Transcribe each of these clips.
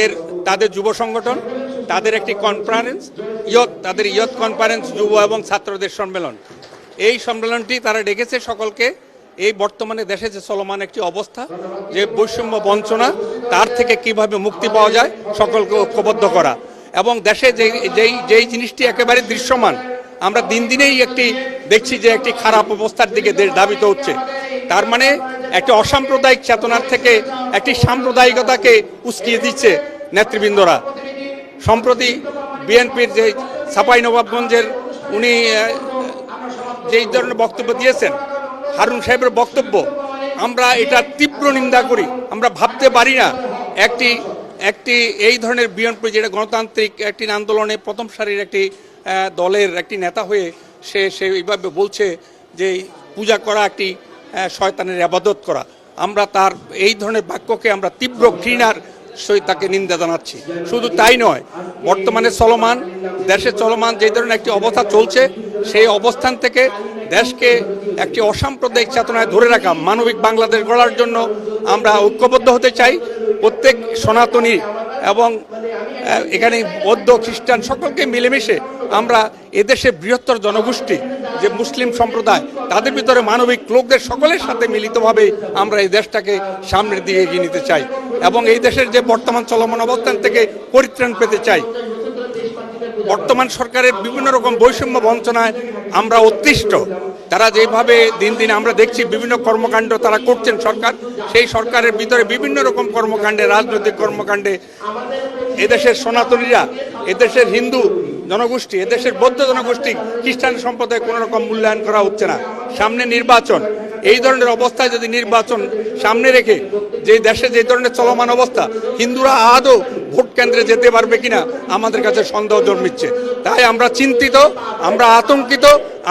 এর তাদের যুব সংগঠন, তাদের একটি কনফারেন্স ইয়ত, তাদের ইয়ত কনফারেন্স যুব এবং ছাত্রদের সম্মেলন। এই সম্মেলনটি তারা ডেকেছে সকলকে। এই বর্তমানে দেশে যে চলমান একটি অবস্থা, যে বৈষম্য বঞ্চনা, তার থেকে কীভাবে মুক্তি পাওয়া যায়, সকলকে ঐক্যবদ্ধ করা। এবং দেশে যে যেই যেই জিনিসটি একেবারে দৃশ্যমান, আমরা দিন দিনেই একটি দেখছি যে একটি খারাপ অবস্থার দিকে দেশ ধাবিত হচ্ছে। তার মানে একটি অসাম্প্রদায়িক চেতনার থেকে একটি সাম্প্রদায়িকতাকে উস্কিয়ে দিচ্ছে নেতৃবৃন্দরা। সম্প্রতি বিএনপির যে ছাপাই নবাবগঞ্জের উনি যেই ধরনের বক্তব্য দিয়েছেন, হারুন সাহেবের বক্তব্য, আমরা এটা তীব্র নিন্দা করি। আমরা ভাবতে পারি না একটি একটি এই ধরনের বিএনপি যেটা গণতান্ত্রিক একটি আন্দোলনে প্রথম সারির একটি দলের একটি নেতা হয়ে সে সে এইভাবে বলছে যে পূজা করা একটি শয়তানের আবাদত করা। আমরা তার এই ধরনের বাক্যকে আমরা তীব্র ঘৃণার সহিত তাকে নিন্দা জানাচ্ছি। শুধু তাই নয়, বর্তমানে চলমান, দেশে চলমান যে ধরনের একটি অবস্থা চলছে, সেই অবস্থান থেকে দেশকে একটি অসাম্প্রদায়িক চেতনায় ধরে রাখা মানবিক বাংলাদেশ গড়ার জন্য আমরা ঐক্যবদ্ধ হতে চাই। প্রত্যেক সনাতনী এবং এখানে বৌদ্ধ, খ্রিস্টান সকলকে মিলেমিশে আমরা এদেশে বৃহত্তর জনগোষ্ঠী যে মুসলিম সম্প্রদায়, তাদের ভিতরে মানবিক লোকদের সকলের সাথে মিলিতভাবে আমরা এই দেশটাকে সামনের দিকে এগিয়ে নিতে চাই এবং এই দেশের যে বর্তমান চলমান অবস্থান থেকে পরিত্রাণ পেতে চাই। বর্তমান সরকারের বিভিন্ন রকম বৈষম্য বঞ্চনায় আমরা অতিষ্ঠ তারা যেভাবে দিন দিন আমরা দেখছি বিভিন্ন কর্মকাণ্ড তারা করছেন সরকার, সেই সরকারের ভিতরে বিভিন্ন রকম কর্মকাণ্ডে, রাজনৈতিক কর্মকাণ্ডে। এদেশের সনাতনীরা, এদেশের হিন্দু জনগোষ্ঠী, এদেশের বৌদ্ধ জনগোষ্ঠী, খ্রিস্টান সম্প্রদায় কোনো রকম মূল্যায়ন করা হচ্ছে না। সামনে নির্বাচন, এই ধরনের অবস্থায় যদি নির্বাচন সামনে রেখে যে দেশে যে ধরনের চলমান অবস্থা, হিন্দুরা আদৌ ভোট কেন্দ্রে যেতে পারবে কিনা আমাদের কাছে সন্দেহ জন্মিচ্ছে। তাই আমরা চিন্তিত, আমরা আতঙ্কিত,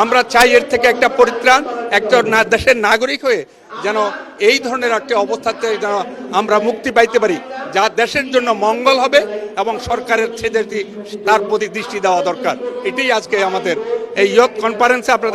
আমরা চাই এর থেকে একটা পরিত্রাণ একটা না- দেশের নাগরিক হয়ে যেন এই ধরনের একটা অবস্থা থেকে যেন আমরা মুক্তি পাইতে পারি, যা দেশের জন্য মঙ্গল হবে এবং সরকারের ছেদের তার প্রতি দৃষ্টি দেওয়া দরকার। এটাই আজকে আমাদের এই ইয়ত কনফারেন্সে আপনাদের